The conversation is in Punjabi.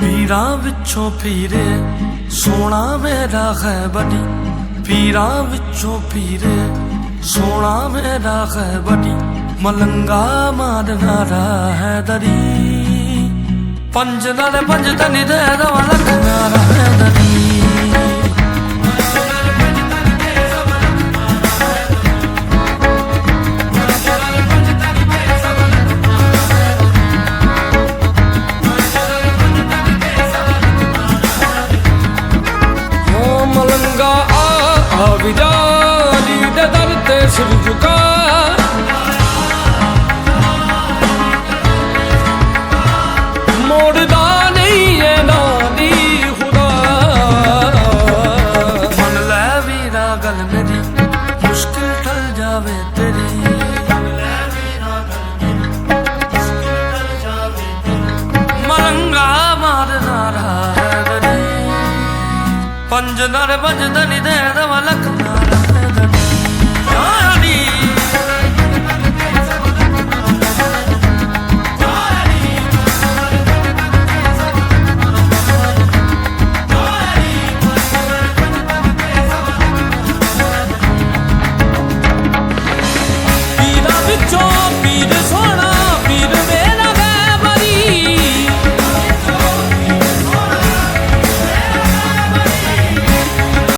ਪੀਰਾਂ ਵਿੱਚੋਂ ਪੀਰੇ, ਸੋਹਣਾ ਮੇਰਾ ਖੈਬੜੀ ਪੀਰਾਂ ਵਿੱਚੋਂ ਪੀਰੇ, ਸੋਹਣਾ ਮੇਰਾ ਖੈਬੜੀ ਮਲੰਗਾ ਮਾਰਨਾ ਰਾ ਹੈ ਦਰੀ। ਪੰਜ ਨਾਲ ਪੰਜ ਤਨੀ ਦੇ ਦਵਾ ਲਖਨਾ ਰਾ ਹੈ ਦਰੀ। ਆ ਵਿਜਾਲੀ ਦੇ ਦਰ ਤੇ ਸਿਰ ਝੁਕਾ ਮੋੜਦਾ ਨਹੀਂ ਐ ਨਾਦੀ ਖੁਦਾ। ਮਨ ਲੈ ਵੀਰਾ ਗੱਲ ਮੇਰੀ, ਮੁਸ਼ਕਿਲ ਟਲ ਜਾਵੇ ਤੇਰੀ। ਰਾ ਹੈ ਦਰੀ ਪੰਜ ਨਰ ਪੰਜ ਦਨੀ ਦੇ ਦਵਾ ਲਖਨਾ